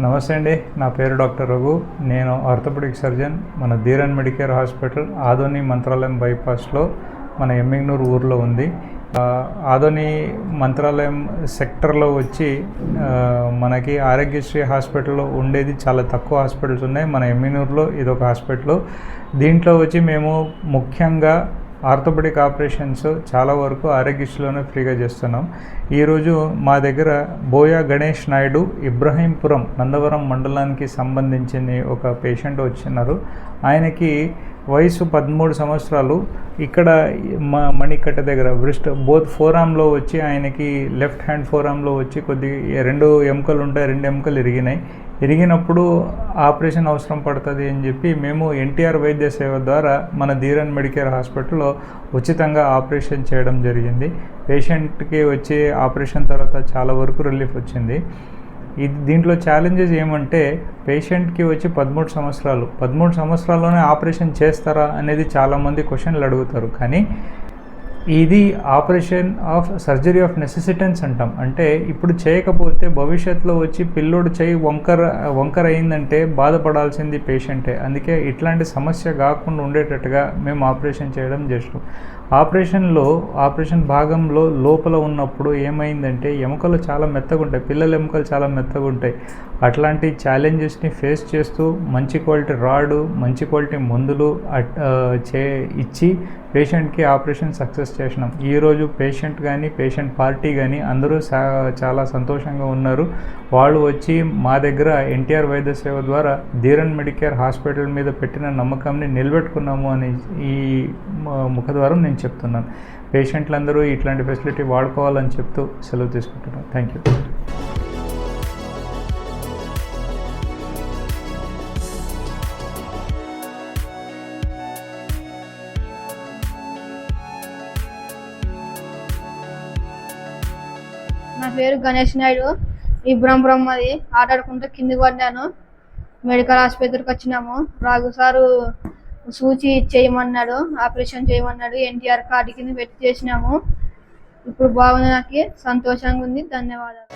నమస్తే అండి నా పేరు డాక్టర్ రఘు. నేను ఆర్థోపెడిక్ సర్జన్ మన ధీరన్ మెడికేర్ హాస్పిటల్ ఆదోని మంత్రాలయం బైపాస్లో మన ఎమ్మిగ్నూరు ఊర్లో ఉంది. ఆదోని మంత్రాలయం సెక్టర్లో వచ్చి మనకి ఆరోగ్యశ్రీ హాస్పిటల్లో ఉండేది చాలా తక్కువ హాస్పిటల్స్ ఉన్నాయి. మన ఎమ్మినూరులో ఇదొక హాస్పిటల్. దీంట్లో వచ్చి మేము ముఖ్యంగా ఆర్థోపెడిక్ ఆపరేషన్స్ చాలా వరకు ఆరోగ్యశ్రీలోనే ఫ్రీగా చేస్తున్నాం. ఈరోజు మా దగ్గర బోయా గణేష్ నాయుడు ఇబ్రహీంపురం నందవరం మండలానికి సంబంధించిన ఒక పేషెంట్ వచ్చినారు. ఆయనకి వయసు పదమూడు సంవత్సరాలు. ఇక్కడ మ మణికట్ట దగ్గర బ్రిస్ట్ బోత్ ఫోరామ్లో వచ్చి ఆయనకి లెఫ్ట్ హ్యాండ్ ఫోరామ్లో వచ్చి కొద్ది రెండు ఎముకలు ఉంటాయి రెండు ఎముకలు ఇరిగినాయి. ఇరిగినప్పుడు ఆపరేషన్ అవసరం పడుతుంది అని చెప్పి మేము ఎన్టీఆర్ వైద్య సేవ ద్వారా మన ధీరన్ మెడికేర్ హాస్పిటల్లో ఉచితంగా ఆపరేషన్ చేయడం జరిగింది. పేషెంట్కి వచ్చే ఆపరేషన్ తర్వాత చాలా వరకు రిలీఫ్ వచ్చింది. ఇది దీంట్లో ఛాలెంజెస్ ఏమంటే పేషెంట్కి వచ్చి పదమూడు సంవత్సరాలు. పదమూడు సంవత్సరాల్లోనే ఆపరేషన్ చేస్తారా అనేది చాలామంది క్వశ్చన్లు అడుగుతారు. కానీ ఇది operation of surgery of necessity అంటాం. అంటే ఇప్పుడు చేయకపోతే భవిష్యత్తులో వచ్చి పిల్లోడు చేయి వంకర వంకర అయిందంటే బాధపడాల్సింది పేషెంటే. అందుకే ఇట్లాంటి సమస్య కాకుండా ఉండేటట్టుగా మేము ఆపరేషన్ చేయడం చేస్తాం ఆపరేషన్లో ఆపరేషన్ భాగంలో లోపల ఉన్నప్పుడు ఏమైందంటే ఎముకలు చాలా మెత్తగా ఉంటాయి పిల్లల ఎముకలు చాలా మెత్తగా ఉంటాయి అట్లాంటి ఛాలెంజెస్ని ఫేస్ చేస్తూ మంచి క్వాలిటీ రాడు మంచి క్వాలిటీ మందులు అట్- చే ఇచ్చి పేషెంట్కి ఆపరేషన్ సక్సెస్ చేసినాం. ఈరోజు పేషెంట్ కానీ పేషెంట్ పార్టీ కానీ అందరూ సా- చాలా సంతోషంగా ఉన్నారు. వాళ్ళు వచ్చి మా దగ్గర ఎన్టీఆర్ వైద్య సేవ ద్వారా ధీరన్ మెడికేర్ హాస్పిటల్ మీద పెట్టిన నమ్మకాన్ని నిలబెట్టుకున్నాము అని ఈ ముఖద్వారం నేను చెప్తున్నాను. పేషెంట్లందరూ ఇట్లాంటి ఫెసిలిటీ వాడుకోవాలని చెప్తూ సెలవు తీసుకుంటున్నాను థ్యాంక్ యూ నా పేరు గణేష్ నాయుడు. ఇబ్రహంపురం అది ఆటాడుకుంటూ కిందికి పడ్డాను. మెడికల్ ఆసుపత్రికి వచ్చినాము. రాఘు సారు సూచి చేయమన్నాడు ఆపరేషన్ చేయమన్నాడు. ఎన్టీఆర్ కార్డు కింద పెట్టి చేసినాము. ఇప్పుడు బాగుంది నాకు సంతోషంగా ఉంది. ధన్యవాదాలు.